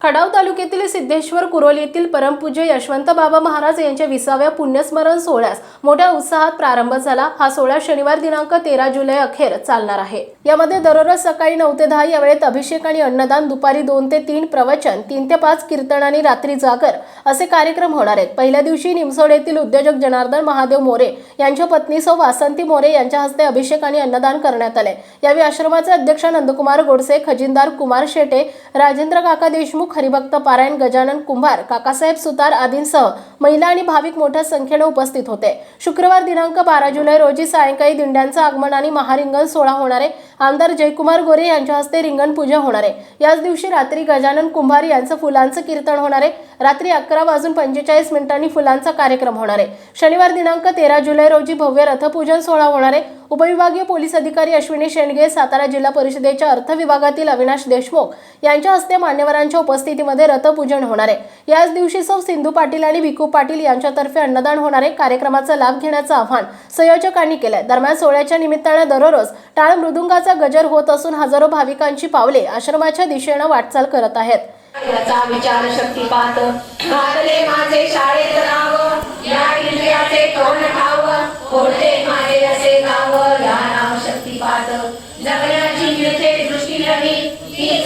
Khadav तालुक्यातील सिद्धेश्वर कुरोली येथील परमपूज्य यशवंत बाबा महाराज यांच्या विसाव्या पुण्यस्मरण सोहळ्यास मोठ्या उत्साहात प्रारंभ झाला. हा सोहळा शनिवार दिनांक तेरा जुलै अखेर चालणार आहे. यामध्ये दररोज सकाळी नऊ ते दहा या वेळेत अभिषेक आणि अन्नदान दुपारी दोन ते तीन प्रवचन तीन ते पाच कीर्तन आणि रात्री जागर असे कार्यक्रम होणार आहेत. पहिल्या दिवशी निमसोड येथील उद्योजक जनार्दन महादेव मोरे यांच्या पत्नी सौ वासंती मोरे यांच्या हस्ते अभिषेक आणि अन्नदान करण्यात आले. यावेळी आश्रमाचे अध्यक्ष नंदकुमार गोडसे खजिनदार कुमार शेटे राजेंद्र काका देशमुख हरिभक्त पारायण गजानन कुंभार काकासाहेब सुतार आदींसह महिला आणि भाविक मोठ्या संख्येने उपस्थित होते. शुक्रवार दिनांक बारा जुलै रोजी सायंकाळी दिंड्यांचं आगमन आणि महारिंगण सोहळा होणारे आमदार जयकुमार गोरे यांच्या हस्ते रिंगण पूजा होणारे याच दिवशी रात्री गजानन कुंभार यांचं फुलांचं कीर्तन होणारे रात्री अकरा वाजून पंचेचाळीस मिनिटांनी फुलांचा कार्यक्रम होणारे शनिवार दिनांक तेरा जुलै रोजी भव्य रथपूजन सोहळा होणारे उपविभागीय पोलीस अधिकारी अश्विनी शेंडगे सातारा जिल्हा परिषदेच्या अर्थ विभागातील अविनाश देशमुख यांच्या हस्ते मान्यवरांच्या उपस्थितीमध्ये रथपूजन होणार आहे. याच दिवशी सौ सिंधू पाटील आणि भिकू पाटील यांच्यातर्फे अन्नदान होणारे कार्यक्रमाचा लाभ घेण्याचं आव्हान संयोजकांनी केलंय. दरम्यान सोहळ्याच्या निमित्तानं दररोज टाळ मृदुंगाचा गजर होत असून हजारो भाविकांची पावले आश्रमाच्या दिशेनं वाटचाल करत आहेत. याचा विचार शक्तिपात माझे शाळेत नाव. या किल्ल्याचे तोंड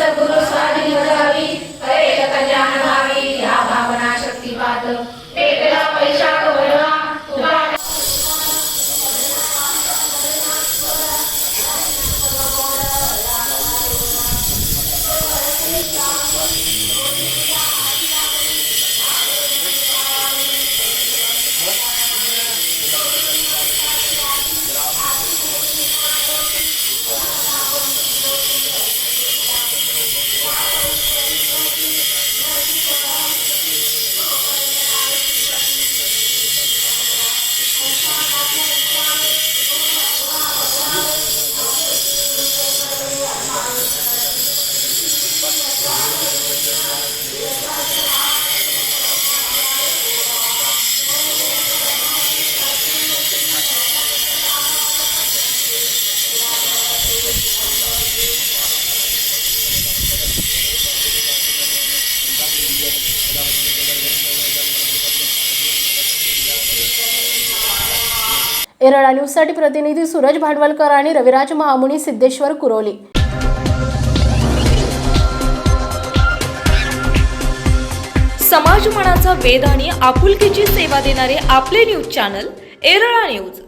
हीच गुरु एरळा न्यूजसाठी प्रतिनिधी सूरज भांडवलकर आणि रविराज महामुनी सिद्धेश्वर कुरोली. समाज मनाचा वेद आणि आपुलकीची सेवा देणारे आपले न्यूज चॅनल एरळा न्यूज.